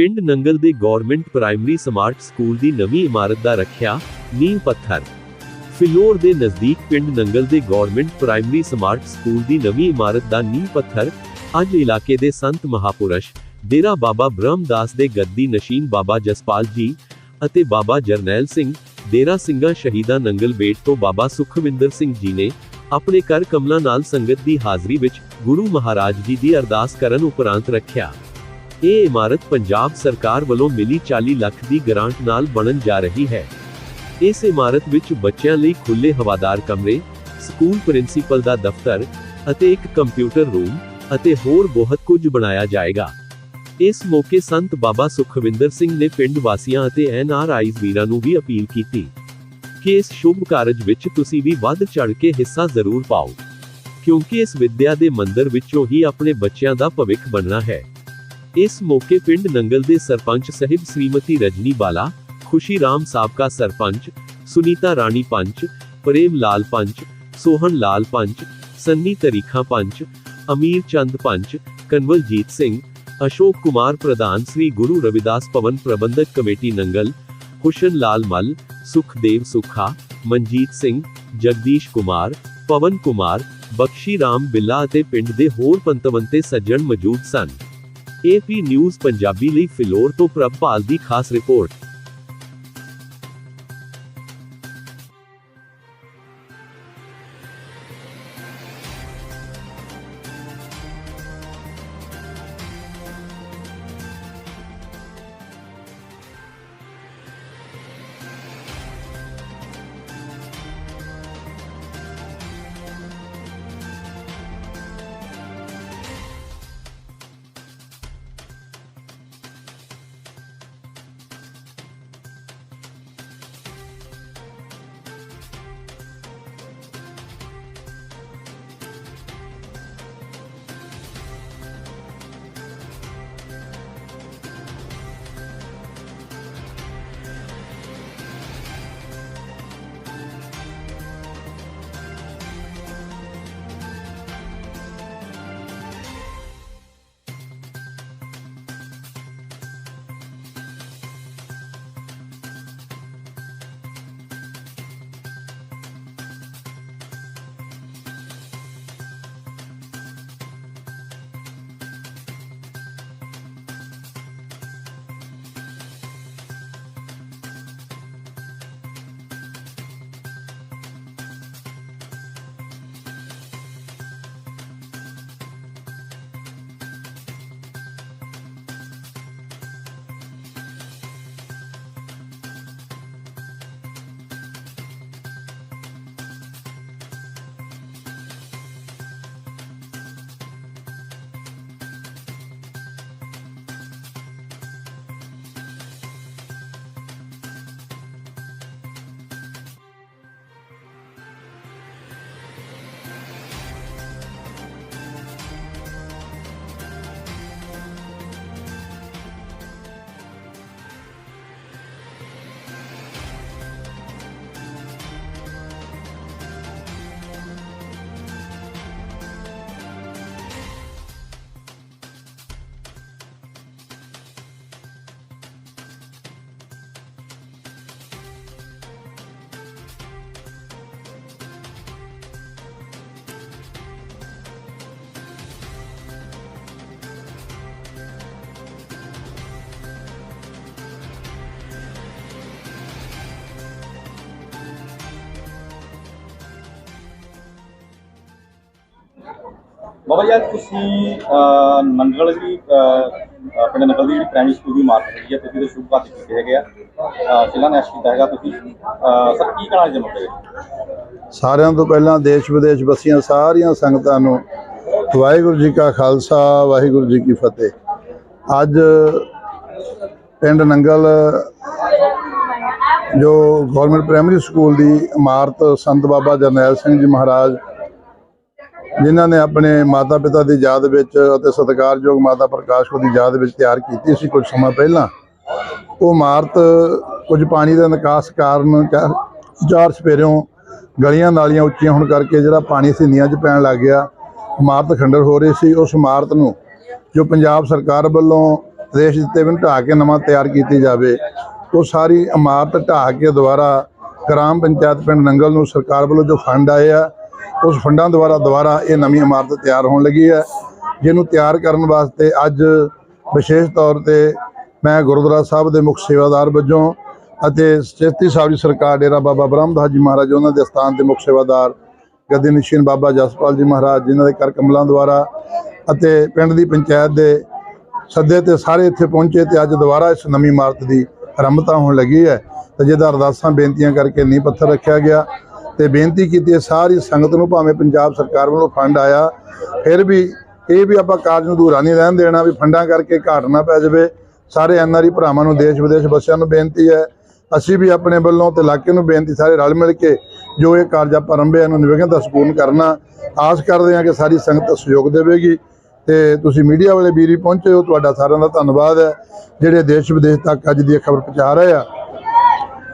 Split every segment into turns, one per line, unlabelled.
ਪਿੰਡ ਨੰਗਲ ਦੇ government primary smart school ਦੀ ਨਵੀਂ ਇਮਾਰਤ ਦਾ ਰੱਖਿਆ, ਨੀਂਹ ਪੱਥਰ। ਫਿਲੌਰ ਦੇ ਨਜ਼ਦੀਕ ਪਿੰਡ ਨੰਗਲ ਦੇ ਗਵਰਨਮੈਂਟ ਪ੍ਰਾਇਮਰੀ ਸਮਾਰਟ ਸਕੂਲ ਦੀ ਨਵੀਂ ਇਮਾਰਤ ਦਾ ਨੀਂਹ ਪੱਥਰ ਅੱਜ ਇਲਾਕੇ ਦੇ ਸੰਤ ਮਹਾਪੁਰਸ਼, ਡੇਰਾ ਬਾਬਾ ਬ੍ਰਹਮਦਾਸ ਦੇ ਗੱਦੀ ਨਸ਼ੀਨ ਬਾਬਾ ਜਸਪਾਲ ਜੀ ਅਤੇ ਬਾਬਾ ਜਰਨੈਲ ਸਿੰਘ, ਡੇਰਾ ਸਿੰਘਾਂ ਸ਼ਹੀਦਾਂ ਨੰਗਲ ਬੇਟ ਤੋਂ ਬਾਬਾ ਸੁਖਵਿੰਦਰ ਸਿੰਘ ਜੀ ਨੇ ਆਪਣੇ ਘਰ ਕਮਲਾ ਨਾਲ ਸੰਗਤ ਦੀ ਹਾਜ਼ਰੀ ਵਿੱਚ ਗੁਰੂ ਮਹਾਰਾਜ ਜੀ ਦੀ ਅਰਦਾਸ ਕਰਨ ਉਪਰੰਤ ਰੱਖਿਆ। ਇਹ ਇਮਾਰਤ ਪੰਜਾਬ ਸਰਕਾਰ ਵੱਲੋਂ ਮਿਲੀ 40 ਲੱਖ ਦੀ ਗ੍ਰਾਂਟ ਨਾਲ ਬਣਨ ਜਾ ਰਹੀ ਹੈ। ਇਸ ਇਮਾਰਤ ਵਿੱਚ ਬੱਚਿਆਂ ਲਈ ਖੁੱਲੇ ਹਵਾਦਾਰ ਕਮਰੇ, ਸਕੂਲ ਪ੍ਰਿੰਸੀਪਲ ਦਾ ਦਫ਼ਤਰ ਅਤੇ ਇੱਕ ਕੰਪਿਊਟਰ ਰੂਮ ਅਤੇ ਹੋਰ ਬਹੁਤ ਕੁਝ ਬਣਾਇਆ ਜਾਏਗਾ। ਇਸ ਮੌਕੇ ਸੰਤ ਬਾਬਾ ਸੁਖਵਿੰਦਰ ਸਿੰਘ ਨੇ ਪਿੰਡ ਵਾਸੀਆਂ ਅਤੇ ਐਨ ਆਰ ਆਈ ਵੀਰਾਂ ਨੂੰ ਵੀ ਅਪੀਲ ਕੀਤੀ ਕਿ ਇਸ ਸ਼ੁਭ ਕਾਰਜ ਵਿੱਚ ਤੁਸੀਂ ਵੀ ਵੱਧ ਚੜ ਕੇ ਹਿੱਸਾ ਜ਼ਰੂਰ ਪਾਓ, ਕਿਉਂਕਿ ਇਸ ਵਿਦਿਆ ਦੇ ਮੰਦਰ ਵਿੱਚੋਂ ਹੀ ਆਪਣੇ ਬੱਚਿਆਂ ਦਾ ਭਵਿੱਖ ਬਣਨਾ ਹੈ। ਇਸ ਮੌਕੇ ਪਿੰਡ ਨੰਗਲ ਦੇ ਸਰਪੰਚ ਸਹਿਬ ਸ੍ਰੀਮਤੀ ਰਜਨੀ ਬਾਲਾ, ਖੁਸ਼ੀ ਰਾਮ ਸਾਬਕਾ ਸਰਪੰਚ, ਸੁਨੀਤਾ ਰਾਣੀ ਪੰਚ, ਪ੍ਰੇਮ ਲਾਲ ਪੰਚ, ਸੋਹਣ ਲਾਲ ਪੰਚ, ਸੰਨੀ ਤਰੀਖਾ ਪੰਚ, ਅਮੀਰ ਚੰਦ ਪੰਚ, ਕਨਵਲਜੀਤ ਸਿੰਘ, ਅਸ਼ੋਕ ਕੁਮਾਰ ਪ੍ਰਧਾਨ ਸ੍ਰੀ ਗੁਰੂ ਰਵਿਦਾਸ ਭਵਨ ਪ੍ਰਬੰਧਕ ਕਮੇਟੀ ਨੰਗਲ, ਹੁਸ਼ਨ ਲਾਲ ਮਲ, ਸੁਖਦੇਵ ਸੁਖਾ, ਮਨਜੀਤ ਸਿੰਘ, ਜਗਦੀਸ਼ ਕੁਮਾਰ, ਪਵਨ ਕੁਮਾਰ, ਬਖਸ਼ੀ ਰਾਮ ਬਿੱਲਾ ਅਤੇ ਪਿੰਡ ਦੇ ਹੋਰ ਪੰਤਵੰਤੇ ਸੱਜਣ ਮੌਜੂਦ ਸਨ। ਏਪੀ ਨਿਊਜ਼ ਪੰਜਾਬੀ ਲਈ ਫਿਲੌਰ ਤੋਂ ਪ੍ਰਭਪਾਲ ਦੀ ਖਾਸ ਰਿਪੋਰਟ।
ਬਾਬਾ ਜੀ ਅੱਜ ਤੁਸੀਂ ਅਹ, ਦੀ ਆਪਣੇ ਨੰਗਲ ਦੀ ਜਿਹੜੀ ਪ੍ਰਾਇਮਰੀ ਸਕੂਲ ਦੀ ਇਮਾਰਤ ਹੈਗੀ ਹੈ ਤੁਸੀਂ ਦੇ ਸ਼ੁਭ ਕਾਰਜ ਕੀਤੇ ਹੈਗੇ ਆ। ਸ਼ਿਲਾਨਿਆਸ ਕੀਤਾ ਹੈਗਾ ਤੁਸੀਂ। ਸਰ ਕੀ ਕਹਿਣਾ ਜਮਾ
ਸਾਰਿਆਂ ਤੋਂ ਪਹਿਲਾਂ ਦੇਸ਼ ਵਿਦੇਸ਼ ਵਸੀਆਂ ਸਾਰੀਆਂ ਸੰਗਤਾਂ ਨੂੰ ਵਾਹਿਗੁਰੂ ਜੀ ਕਾ ਖਾਲਸਾ ਵਾਹਿਗੁਰੂ ਜੀ ਕੀ ਫਤਿਹ। ਅੱਜ ਪਿੰਡ ਨੰਗਲ ਜੋ ਗਵਰਨਮੈਂਟ ਪ੍ਰਾਇਮਰੀ ਸਕੂਲ ਦੀ ਇਮਾਰਤ ਸੰਤ ਬਾਬਾ ਜਰਨੈਲ ਸਿੰਘ ਜੀ ਮਹਾਰਾਜ ਜਿਨ੍ਹਾਂ ਨੇ ਆਪਣੇ ਮਾਤਾ ਪਿਤਾ ਦੀ ਯਾਦ ਵਿੱਚ ਅਤੇ ਸਤਿਕਾਰਯੋਗ ਮਾਤਾ ਪ੍ਰਕਾਸ਼ ਕੌਰ ਦੀ ਯਾਦ ਵਿੱਚ ਤਿਆਰ ਕੀਤੀ ਸੀ ਕੁਝ ਸਮਾਂ ਪਹਿਲਾਂ। ਉਹ ਇਮਾਰਤ ਕੁਝ ਪਾਣੀ ਦਾ ਨਿਕਾਸ ਕਾਰਨ ਚਾਰ ਚਾਰ ਸਪੇਰਿਓਂ ਗਲੀਆਂ ਨਾਲੀਆਂ ਉੱਚੀਆਂ ਹੋਣ ਕਰਕੇ ਜਿਹੜਾ ਪਾਣੀ ਸੀ ਨੀਆਂ 'ਚ ਪੈਣ ਲੱਗ ਗਿਆ। ਇਮਾਰਤ ਖੰਡਰ ਹੋ ਰਹੀ ਸੀ। ਉਸ ਇਮਾਰਤ ਨੂੰ ਜੋ ਪੰਜਾਬ ਸਰਕਾਰ ਵੱਲੋਂ ਆਦੇਸ਼ ਦਿੱਤੇ ਵੀ ਢਾਹ ਕੇ ਨਵਾਂ ਤਿਆਰ ਕੀਤੀ ਜਾਵੇ, ਉਹ ਸਾਰੀ ਇਮਾਰਤ ਢਾਹ ਕੇ ਦੁਬਾਰਾ ਗ੍ਰਾਮ ਪੰਚਾਇਤ ਪਿੰਡ ਨੰਗਲ ਨੂੰ ਸਰਕਾਰ ਵੱਲੋਂ ਜੋ ਫੰਡ ਆਏ ਆ ਉਸ ਫੰਡਾਂ ਦੁਆਰਾ ਦੁਬਾਰਾ ਇਹ ਨਵੀਂ ਇਮਾਰਤ ਤਿਆਰ ਹੋਣ ਲੱਗੀ ਹੈ, ਜਿਹਨੂੰ ਤਿਆਰ ਕਰਨ ਵਾਸਤੇ ਅੱਜ ਵਿਸ਼ੇਸ਼ ਤੌਰ ਤੇ ਮੈਂ ਗੁਰਦੁਆਰਾ ਸਾਹਿਬ ਦੇ ਮੁੱਖ ਸੇਵਾਦਾਰ ਵਜੋਂ ਅਤੇ ਚੇਤੀ ਸਾਹਿਬ ਜੀ ਸਰਕਾਰ ਡੇਰਾ ਬਾਬਾ ਬ੍ਰਹਮਦਾਸ ਜੀ ਮਹਾਰਾਜ ਉਹਨਾਂ ਦੇ ਸਥਾਨ ਦੇ ਮੁੱਖ ਸੇਵਾਦਾਰ ਗੱਦੀ ਨਿਸ਼ੀਨ ਬਾਬਾ ਜਸਪਾਲ ਜੀ ਮਹਾਰਾਜ ਜਿਨ੍ਹਾਂ ਦੇ ਕਰ ਕਮਲਾਂ ਦੁਆਰਾ ਅਤੇ ਪਿੰਡ ਦੀ ਪੰਚਾਇਤ ਦੇ ਸੱਦੇ ਤੇ ਸਾਰੇ ਇੱਥੇ ਪਹੁੰਚੇ ਤੇ ਅੱਜ ਦੁਬਾਰਾ ਇਸ ਨਵੀਂ ਇਮਾਰਤ ਦੀ ਆਰੰਭਤਾ ਹੋਣ ਲੱਗੀ ਹੈ ਤੇ ਜਿਹਦਾ ਅਰਦਾਸਾਂ, ਬੇਨਤੀਆਂ ਕਰਕੇ ਨੀਂਹ ਪੱਥਰ ਰੱਖਿਆ ਗਿਆ। ਤੇ ਬੇਨਤੀ ਕੀਤੀ ਹੈ, ਸਾਰੀ ਸੰਗਤ ਨੂੰ ਭਾਵੇਂ ਪੰਜਾਬ ਸਰਕਾਰ ਵੱਲੋਂ ਫੰਡ ਆਇਆ, ਫਿਰ ਵੀ ਇਹ ਵੀ ਆਪਾਂ ਕਾਰਜ ਨੂੰ ਦੂਰਾ ਨਹੀਂ ਰਹਿਣ ਦੇਣਾ ਵੀ ਫੰਡਾਂ ਕਰਕੇ ਘਾਟ ਨਾ ਪੈ ਜਾਵੇ। ਸਾਰੇ ਐਨਆਰਈ ਭਰਾਵਾਂ ਨੂੰ, ਦੇਸ਼ ਵਿਦੇਸ਼ ਵਸਿਆਂ ਨੂੰ ਬੇਨਤੀ ਹੈ। ਅਸੀਂ ਵੀ ਆਪਣੇ ਵੱਲੋਂ ਤੇ ਇਲਾਕੇ ਨੂੰ ਬੇਨਤੀ, ਸਾਰੇ ਰਲ ਮਿਲ ਕੇ ਜੋ ਇਹ ਕਾਰਜ ਆਪਾਂ ਆਰੰਭਿਆ ਨੂੰ ਨਿਵੇਕਨ ਦਾ ਸਪੂਰਨ ਕਰਨਾ। ਆਸ ਕਰਦੇ ਹਾਂ ਕਿ ਸਾਰੀ ਸੰਗਤ ਸਹਿਯੋਗ ਦੇਵੇਗੀ ਤੇ ਤੁਸੀਂ ਮੀਡੀਆ ਵਾਲੇ ਵੀਰ ਵੀ ਪਹੁੰਚੇ ਹੋ, ਤੁਹਾਡਾ ਸਾਰਿਆਂ ਦਾ ਧੰਨਵਾਦ ਹੈ। ਜਿਹੜੇ ਦੇਸ਼ ਵਿਦੇਸ਼ ਤੱਕ ਅੱਜ ਦੀ ਇਹ ਖਬਰ ਪਹੁੰਚਾ ਰਹੇ ਆ।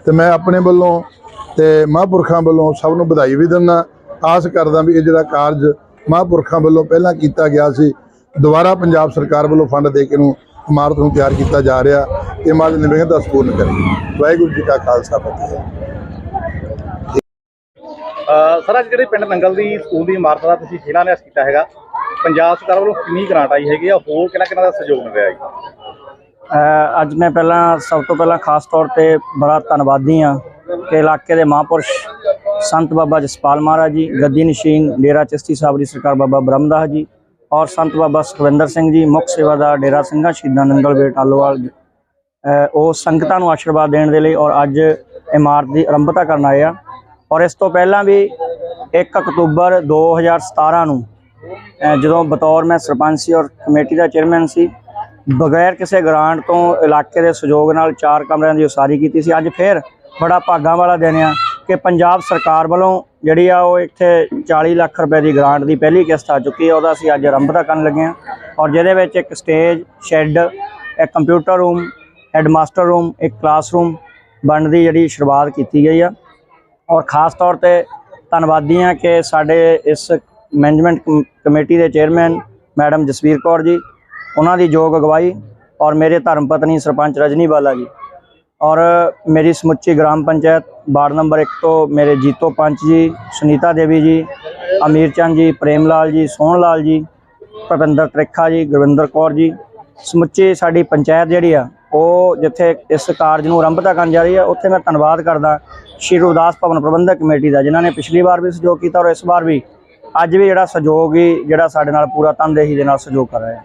ਤੇ ਮੈਂ ਆਪਣੇ ਵੱਲੋਂ ਤੇ ਮਹਾਂਪੁਰਖਾਂ ਵੱਲੋਂ ਸਭ ਨੂੰ ਵਧਾਈ ਵੀ ਦਿੰਦਾ। ਆਸ ਕਰਦਾ ਵੀ ਇਹ ਜਿਹੜਾ ਕਾਰਜ ਮਹਾਂਪੁਰਖਾਂ ਵੱਲੋਂ ਪਹਿਲਾਂ ਕੀਤਾ ਗਿਆ ਸੀ ਦੁਬਾਰਾ ਪੰਜਾਬ ਸਰਕਾਰ ਵੱਲੋਂ ਫੰਡ ਦੇ ਕੇ ਨੂੰ ਇਮਾਰਤ ਨੂੰ ਤਿਆਰ ਕੀਤਾ ਜਾ ਰਿਹਾ ਇਹ ਇਮਾਰਤ ਨਿਵੇਕਨ ਦਾ ਸਪੂਰਨ ਕਰੇ। ਵਾਹਿਗੁਰੂ ਜੀ ਕਾ ਖਾਲਸਾ ਫਤਿਹ।
ਸਰ ਅੱਜ ਜਿਹੜੇ ਪਿੰਡ ਨੰਗਲ ਦੀ ਸਕੂਲ ਦੀ ਇਮਾਰਤ ਦਾ ਤੁਸੀਂ ਸ਼ਿਲਾਨਿਆਸ ਕੀਤਾ ਹੈਗਾ? ਪੰਜਾਬ ਸਰਕਾਰ ਵੱਲੋਂ ਕਿੰਨੀ ਗ੍ਰਾਂਟ ਆਈ ਹੈਗੀ ਆ? ਹੋਰ ਕਿਹਨਾਂ ਕਿਹਨਾਂ ਦਾ ਸਹਿਯੋਗ ਮਿਲ ਰਿਹਾ ਹੈ
ਅ, ਅੱਜ ਮੈਂ ਪਹਿਲਾਂ ਸਭ ਤੋਂ ਪਹਿਲਾਂ ਖਾਸ ਤੌਰ ਤੇ ਬੜਾ ਧੰਨਵਾਦੀ ਹਾਂ ਕਿ ਇਲਾਕੇ ਦੇ ਮਹਾਂਪੁਰਸ਼ ਸੰਤ ਬਾਬਾ ਜਸਪਾਲ ਮਹਾਰਾਜ ਜੀ ਗੱਦੀ ਨਸ਼ੀਨ ਡੇਰਾ ਚਸਤੀ ਸਾਹਿਬ ਦੀ ਸਰਕਾਰ ਬਾਬਾ ਬ੍ਰਹਮਦਾਸ ਜੀ ਔਰ ਸੰਤ ਬਾਬਾ ਸੁਖਵਿੰਦਰ ਸਿੰਘ ਜੀ ਮੁੱਖ ਸੇਵਾਦਾਰ ਡੇਰਾ ਸਿੰਘਾਂ ਸ਼ਹੀਦਾਂ ਨੰਗਲ ਬੇਟ ਆਲੋਵਾਲ ਉਹ ਸੰਗਤਾਂ ਨੂੰ ਆਸ਼ੀਰਵਾਦ ਦੇਣ ਦੇ ਲਈ ਔਰ ਅੱਜ ਇਮਾਰਤ ਦੀ ਆਰੰਭਤਾ ਕਰਨ ਆਏ ਆ। ਔਰ ਇਸ ਤੋਂ ਪਹਿਲਾਂ ਵੀ 1 ਅਕਤੂਬਰ 2017 ਨੂੰ ਜਦੋਂ ਬਤੌਰ ਮੈਂ ਸਰਪੰਚ ਸੀ ਔਰ ਕਮੇਟੀ ਦਾ ਚੇਅਰਮੈਨ ਸੀ, ਬਗੈਰ ਕਿਸੇ ਗ੍ਰਾਂਟ ਤੋਂ ਇਲਾਕੇ ਦੇ ਸਹਿਯੋਗ ਨਾਲ ਚਾਰ ਕਮਰਿਆਂ ਦੀ ਉਸਾਰੀ ਕੀਤੀ ਸੀ। ਅੱਜ ਫੇਰ ਬੜਾ ਭਾਗਾਂ ਵਾਲਾ ਦਿਨ ਆ ਕਿ ਪੰਜਾਬ ਸਰਕਾਰ ਵੱਲੋਂ ਜਿਹੜੀ ਆ ਉਹ ਇੱਥੇ 40 ਲੱਖ ਰੁਪਏ ਦੀ ਗ੍ਰਾਂਟ ਦੀ ਪਹਿਲੀ ਕਿਸ਼ਤ ਆ ਚੁੱਕੀ ਹੈ ਉਹਦਾ ਅਸੀਂ ਅੱਜ ਆਰੰਭਤਾ ਕਰਨ ਲੱਗੇ ਹਾਂ ਔਰ ਜਿਹਦੇ ਵਿੱਚ ਇੱਕ ਸਟੇਜ ਸ਼ੈੱਡ ਇੱਕ ਕੰਪਿਊਟਰ ਰੂਮ ਹੈਡਮਾਸਟਰ ਰੂਮ ਇੱਕ ਕਲਾਸਰੂਮ ਬਣਨ ਦੀ ਜਿਹੜੀ ਸ਼ੁਰੂਆਤ ਕੀਤੀ ਗਈ ਆ। ਔਰ ਖਾਸ ਤੌਰ ਤੇ ਧੰਨਵਾਦੀ ਹਾਂ ਕਿ ਸਾਡੇ ਇਸ ਮੈਨੇਜਮੈਂਟ ਕਮ- ਕਮੇਟੀ ਦੇ ਚੇਅਰਮੈਨ ਮੈਡਮ ਜਸਵੀਰ ਕੌਰ ਜੀ, ਉਹਨਾਂ ਦੀ ਯੋਗ ਅਗਵਾਈ ਔਰ ਮੇਰੇ ਧਰਮ ਪਤਨੀ ਸਰਪੰਚ ਰਜਨੀ ਬਾਲਾ ਜੀ। ਔਰ ਮੇਰੀ ਸਮੁੱਚੀ ਗ੍ਰਾਮ ਪੰਚਾਇਤ ਵਾਰਡ ਨੰਬਰ 1 ਤੋਂ ਮੇਰੇ ਜੀਤੋ ਪੰਚ ਜੀ, ਸੁਨੀਤਾ ਦੇਵੀ ਜੀ, ਅਮੀਰ ਚੰਦ ਜੀ, ਪ੍ਰੇਮ ਲਾਲ ਜੀ, ਸੋਹਣ ਲਾਲ ਜੀ, ਭਪਿੰਦਰ ਤ੍ਰਿਖਾ ਜੀ, ਗੁਰਵਿੰਦਰ ਕੌਰ ਜੀ। ਸਮੁੱਚੀ ਸਾਡੀ ਪੰਚਾਇਤ ਜਿਹੜੀ ਆ, ਉਹ ਜਿੱਥੇ ਇਸ ਕਾਰਜ ਨੂੰ ਆਰੰਭਤਾ ਕਰਨ ਜਾ ਰਹੀ ਹੈ ਉੱਥੇ ਮੈਂ ਧੰਨਵਾਦ ਕਰਦਾ ਸ਼੍ਰੀ ਗੁਰਦਾਸ ਭਵਨ ਪ੍ਰਬੰਧਕ ਕਮੇਟੀ ਦਾ, ਜਿਨ੍ਹਾਂ ਨੇ ਪਿਛਲੀ ਵਾਰ ਵੀ ਸਹਿਯੋਗ ਕੀਤਾ ਔਰ ਇਸ ਵਾਰ ਵੀ ਅੱਜ ਵੀ ਜਿਹੜਾ ਸਹਿਯੋਗ ਹੀ ਜਿਹੜਾ ਸਾਡੇ ਨਾਲ ਪੂਰਾ ਤਨਦੇਹੀ ਦੇ ਨਾਲ ਸਹਿਯੋਗ ਕਰ ਰਿਹਾ ਹੈ